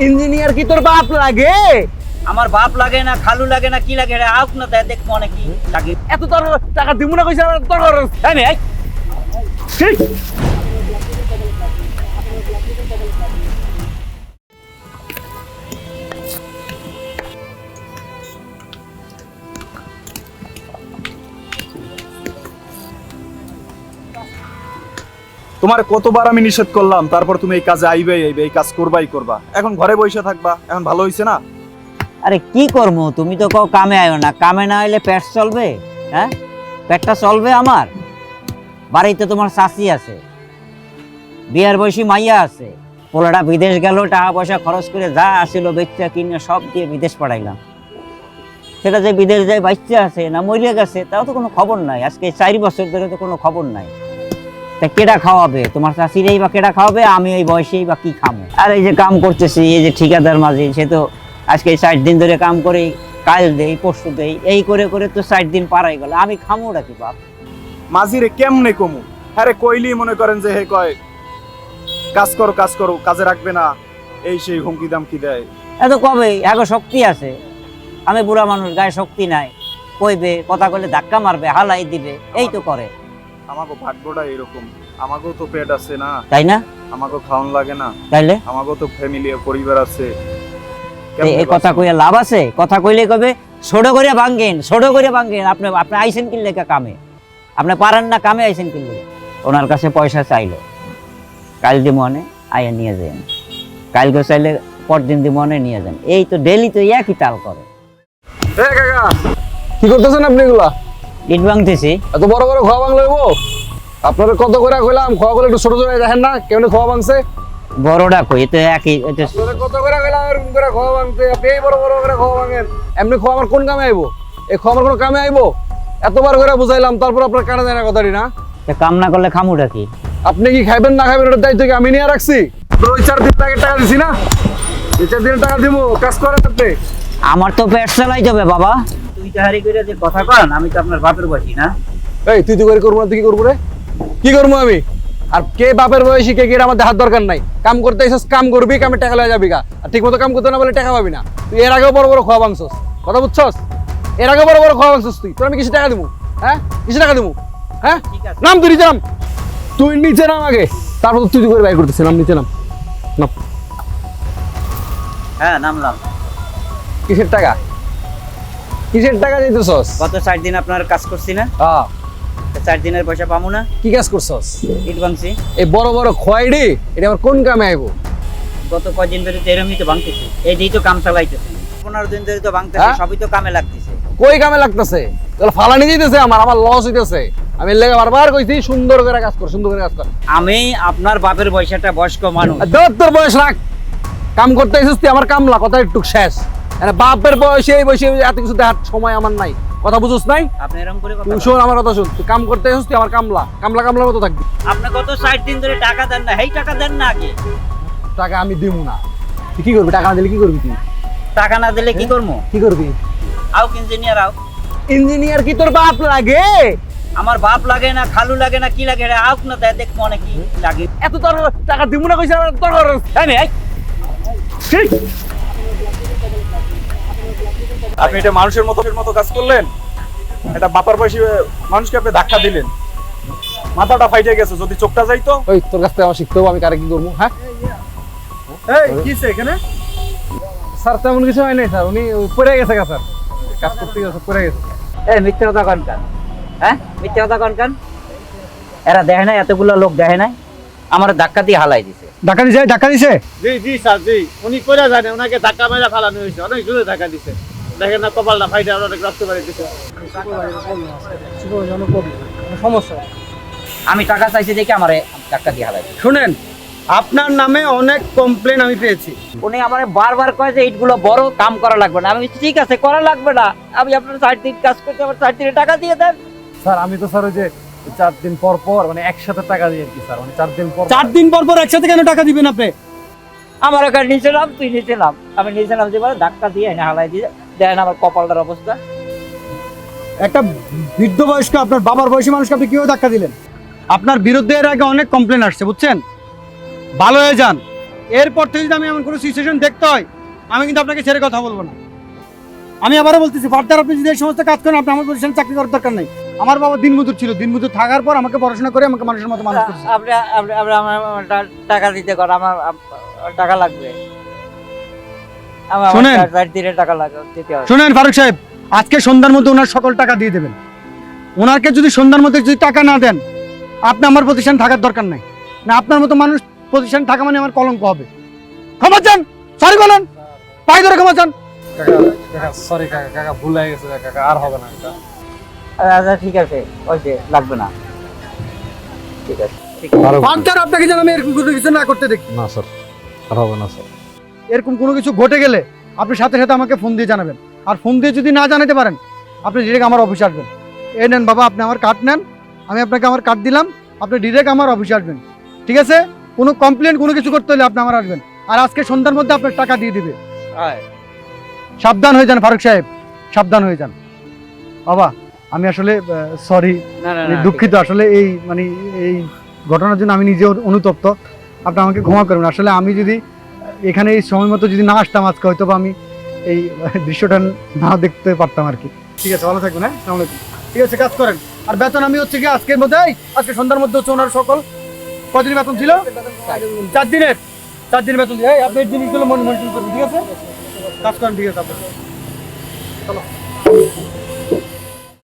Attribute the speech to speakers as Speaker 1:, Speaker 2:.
Speaker 1: Engineer কি তোর বাপ লাগে
Speaker 2: আমার বাপ লাগে না খালু লাগে না কি লাগে এটা আউক না তাই দেখব অনেক লাগে
Speaker 1: এত তোর টাকা দিব না কইছে আমার তোর খরচ।
Speaker 2: মেয়ে, এই।
Speaker 1: ঠিক।
Speaker 3: তোমার কতবার আমি নিষেধ করলাম, তারপর তুমি এই কাজে আইবে আইবে, এই কাজ করবাই করবা। এখন ঘরে বসে থাকবা, এখন ভালো হইছে না?
Speaker 2: আরে কি করব তুমি তো কও কামে আয়ো না, কামে না হইলে পেট চলবে হ্যাঁ? পেটটা চলবে আমার। বাড়িতে তোমার শাশি আছে, বিয়ার বয়সী মাইয়া আছে। পোলাটা বিদেশ গেল টাকা পয়সা খরচ করে যা আসিল, বেচা কিনে সব দিয়ে বিদেশ পাঠাইলাম। সেটা যে বিদেশ যায় বাচ্চা আছে না মরিয়া গেছে, তাও তো কোনো খবর নাই। আজকে চারি বছর ধরে তো কোনো খবর নাই। তা কেডা খাওয়াবে? তোমার চাষিরাই বা কেডা খাওয়াবে? আমি ওই বয়সেই বা কি খামো আর এই যে কাম করতেছি এই যে ঠিকাদার মাঝে সে তো আজকে ষাট দিন ধরে কাম করে কাল দেই পরশু দেই এই করে করে তো ষাট দিন পারাই গেল। আমি খামো নাকি বাপ?
Speaker 3: মাঝিরে কেমনে কমু? হ্যাঁ কইলি মনে করেন যে হে কয় কাজ করো কাজ করো কাজে রাখবে না এই সেই হুমকি দামকি দেয়।
Speaker 2: এত কবে? এগো শক্তি আছে। আমি বুড়া মানুষ গায়ে শক্তি নাই। কইবে কথা কইলে ধাক্কা মারবে হালাই দিবে এই তো করে।
Speaker 3: আমাকে ভাগ্যটা এরকম। আমাকেও তো পেট আছে না।
Speaker 2: তাই না?
Speaker 3: আমাকেও খাওয়ান লাগে না।
Speaker 2: তাইলে?
Speaker 3: আমাকেও তো ফ্যামিলি পরিবার আছে।
Speaker 2: এই- কথা? কইয়া লাভ আছে? কথা কইলে কবে ছোট করে ভাঙ্গেন ছোট করে ভাঙ্গেন আপনি আপনি আইসেন কিনলে কামে? আপনি পারেন না কামে আইসেন কিনলে? ওনার কাছে পয়সা চাইলো। কাল দি মনে আইয়া নিয়ে যান কালকে চাইলে পরদিন দি মনে নিয়ে যান এই তো ডেলি তো একই তাল করে।
Speaker 1: কি করতেছেন আপনি এগুলা?
Speaker 2: ইট ভাঙতেছি।
Speaker 1: এত বড় বড় হইব? আপনারা কত করে কইলাম খাওয়া গুলো একটু ছোট ছোট দেখেন না কেমনে খাওয়া ভাঙছে?
Speaker 2: বড়টা কই এ তো একই
Speaker 1: কত করে কইলাম এরকম করে খাওয়া ভাঙতে আপনি এই বড় বড় করে ভাঙেন। এমনি আমার কোন কামে আইবো? এই খাওয়া আমার কোনো কামে আইবো? এতবার করে বুঝাইলাম তারপর আপনার কানে যায় না কথাটি না?
Speaker 2: কাম না করলে খামুটা কি?
Speaker 1: আপনি কি খাইবেন না খাইবেন ওটার দায়িত্ব কি আমি নিয়ে রাখছি? ওই চার দিন আগে টাকা দিছি না? এই চার দিন টাকা দিব কাজ করেন আপনি।
Speaker 2: আমার তো পেট চালাই যাবে বাবা। তুই তাহারি করে যে কথা কন আমি তো আপনার বাপের বসি না।
Speaker 1: এই তুই তুই করে করব না তুই কি করব রে? কি করব আমি? আর কে বাপের বয়সী কে কে আমাদের হাত দরকার নাই? কাম করতে এসেছ কাম করবি কামে টাকা লয়ে যাবি গা। আর ঠিক মতো কাম করতে না বলে টাকা পাবি না। তুই এর আগেও বড় বড় খাওয়া ভাঙছস। কথা বুঝছস? এর আগে বড় বড় খাওয়া ভাঙছস তুই। তোর আমি কিছু টাকা দিবো? হ্যাঁ? কিছু টাকা দিবো? হ্যাঁ? নাম তুই নিচে নাম। তুই নিচে নাম আগে। তারপর তুই তুই করে বাইর করতেছিস নাম নিচে নাম। নাম।
Speaker 2: হ্যাঁ নামলাম
Speaker 1: কিসের টাকা? কিসের টাকা দিতেছস?
Speaker 2: গত ষাট দিন আপনার কাজ করছি না।
Speaker 1: হ্যাঁ
Speaker 2: চার দিনের পয়সা পাবো না।
Speaker 1: কি কাজ করছস?
Speaker 2: ইট ভাঙছি।
Speaker 1: এই বড় বড় খোয়াইডি এটা আমার কোন কামে আইবো?
Speaker 2: গত কদিন ধরে তো এরমই তো ভাঙতেছে। এই দিয়েই তো কাম চালাইতেছে। পনেরো দিন ধরে তো ভাঙতেছে
Speaker 1: হ্যাঁ?
Speaker 2: সবই তো কামে লাগতেছে।
Speaker 1: কই কামে লাগতেছে? তাহলে ফালানি দিতেছে আমার আমার লস হইতেছে। আমি লেগে বারবার কইছি সুন্দর করে কাজ কর সুন্দর করে কাজ কর।
Speaker 2: আমি আপনার বাপের পয়সাটা বয়স্ক মানুষ।
Speaker 1: আর দেখ তোর বয়স রাখ। কাম করতে এসেছিস আমার কামলা কথা একটু শেষ। বাপের বয়সে এই বয়সে এত কিছু দেখার সময় আমার নাই। কথা বুঝুস নাই?
Speaker 2: আপনি এরকম করে কথা
Speaker 1: তুই শোন আমার কথা শোন। তুই কাম করতে এসেছিস তুই আমার কামলা। কামলা কামলার মতো থাকবি।
Speaker 2: আপনি গত ষাট দিন ধরে টাকা দেন না। এই টাকা দেন না আগে।
Speaker 1: টাকা আমি দিব না। তুই কি করবি? টাকা না দিলে কি করবি তুই?
Speaker 2: টাকা না দিলে কি করব?
Speaker 1: কি করবি?
Speaker 2: আও ইঞ্জিনিয়ার আও।
Speaker 1: ইঞ্জিনিয়ার কি তোর বাপ লাগে?
Speaker 2: আমার বাপ লাগে না খালু লাগে না কি লাগে এটা আউক না তাই দেখব অনেক লাগে।
Speaker 1: এত তোর টাকা দিব না কইছে তোর
Speaker 2: মেয়ে, এই।
Speaker 1: ঠিক
Speaker 3: আপনি এটা মানুষের মতো মতো কাজ করলেন? এটা বাপার বয়সী মানুষকে আপনি ধাক্কা দিলেন। মাথাটা ফাইটে গেছে যদি চোখটা যাইতো?
Speaker 1: ওই তোর কাছ থেকে আমার শিখতে হবে আমি কারে কি করব হ্যাঁ?
Speaker 3: এই কিছে এখানে?
Speaker 1: স্যার তেমন কিছু হয় নাই স্যার উনি পড়ে গেছে গা স্যার। কাজ করতে গেছে পড়ে গেছে।
Speaker 2: এই মিথ্যা কথা কন কান? হ্যাঁ? মিথ্যা কথা কন কান? এরা দেখে নাই এতগুলো লোক দেখে নাই? আমার ধাক্কা দিয়ে হালাই দিছে।
Speaker 1: ঢাকা দিছে ঢাকা দিছে?
Speaker 4: জি জি স্যার জি। উনি করে জানে ওনাকে ধাক্কা মেরে ফালানো হয়েছে অনেক জোরে ধাক্কা দিছে। দেখেন না কপালটা ফাইটে অনেক রক্ত
Speaker 1: সমস্যা।
Speaker 2: আমি টাকা চাইছি দেখে আমারে ধাক্কা দিয়ে দিছে
Speaker 4: শুনেন আপনার নামে অনেক কমপ্লেন আমি পেয়েছি।
Speaker 2: উনি আমার বারবার কয় যে ইটগুলো বড় কাম করা লাগবে না। আমি ঠিক আছে করা লাগবে না। আমি আপনার চার দিন কাজ করতে আমার ষাট দিনে টাকা দিয়ে দেন।
Speaker 1: স্যার আমি তো স্যার ওই যে চার দিন পর পর মানে একসাথে টাকা দিই আর কি স্যার মানে চার দিন পর
Speaker 4: চার দিন পর পর একসাথে কেন টাকা দিবেন আপনি?
Speaker 2: আমার ওখানে নিচে নাম তুই নিচে নাম আমি নিচে নাম দিয়ে ধাক্কা দিয়ে এনে হালাই দিয়ে দেখেন আমার কপালটার অবস্থা।
Speaker 4: একটা বৃদ্ধ বয়স্ক আপনার বাবার বয়সী মানুষকে আপনি কীভাবে ধাক্কা দিলেন? আপনার বিরুদ্ধে এর আগে অনেক কমপ্লেন আসছে বুঝছেন? ভালো হয়ে যান।
Speaker 5: এরপর থেকে যদি আমি এমন কোনো সিচুয়েশন দেখতে হয় আমি কিন্তু আপনাকে ছেড়ে কথা বলব না। আমি আবারও বলতেছি ফার্দার আপনি যদি এই সমস্ত কাজ করেন আপনি আমার প্রতিষ্ঠানে চাকরি করার দরকার নেই। আমার বাবা দিনমজুর ছিল দিনমজুর থাকার পর আমাকে পড়াশোনা করে আমাকে মানুষের মতো মানুষ করছে।
Speaker 2: আপনি আপনি আমার টাকা দিতে কর আমার টাকা লাগবে।
Speaker 5: শোনেন। শুনেন ফারুক সাহেব আজকে সন্ধ্যার মধ্যে ওনার সকল টাকা দিয়ে দেবেন। ওনাকে যদি সন্ধ্যার মধ্যে যদি টাকা না দেন আপনি আমার প্রতিষ্ঠান থাকার দরকার নাই। না আপনার মতো মানুষ প্রতিষ্ঠান থাকা মানে আমার কলঙ্ক হবে। ক্ষমা চান সরি বলেন পাই ধরে ক্ষমা চান।
Speaker 1: কাকা কাকা সরি কাকা কাকা ভুল হয়ে গেছে কাকা আর হবে না এটা।
Speaker 2: আচ্ছা ঠিক আছে ওই লাগবে না। ঠিক আছে ঠিক আছে।
Speaker 5: ফার্দার আপনাকে যেন আমি এরকম কিছু না করতে দেখি।
Speaker 1: না স্যার আর হবে না স্যার।
Speaker 5: এরকম কোনো কিছু ঘটে গেলে আপনি সাথে সাথে আমাকে ফোন দিয়ে জানাবেন। আর ফোন দিয়ে যদি না জানাতে পারেন আপনি ডিরেক্ট আমার অফিসে আসবেন। এ নেন বাবা আপনি আমার কার্ড নেন আমি আপনাকে আমার কার্ড দিলাম আপনি ডিরেক্ট আমার অফিসে আসবেন। ঠিক আছে? কোনো কমপ্লেন কোনো কিছু করতে হলে আপনি আমার আসবেন। আর আজকে সন্ধ্যার মধ্যে আপনার টাকা দিয়ে দিবে। সাবধান হয়ে যান ফারুক সাহেব সাবধান হয়ে যান। বাবা আমি আসলে সরি
Speaker 2: না না
Speaker 5: আমি
Speaker 2: না,
Speaker 5: দুঃখিত। আসলে এই মানে এই ঘটনার জন্য আমি নিজে অনুতপ্ত। আপনি আমাকে ক্ষমা করবেন আসলে আমি যদি এখানে এই সময় মতো যদি না আসতাম আজকে, হয়তো বা আমি এই দৃশ্যটা না দেখতে পারতাম আর কি। ঠিক আছে, ভালো থাকবেন হ্যাঁ? সামনে ঠিক আছে, কাজ করেন। আর বেতন আমি হচ্ছে কি আজকের মধ্যে আজকে সন্ধ্যার মধ্যে হচ্ছে ওনার সকল কদিন বেতন ছিল? চার দিনের। চার দিনের বেতন আপনি জিনিসগুলো মনে মনে করবেন ঠিক আছে? কাজ করেন, ঠিক আছে আপনার চলো।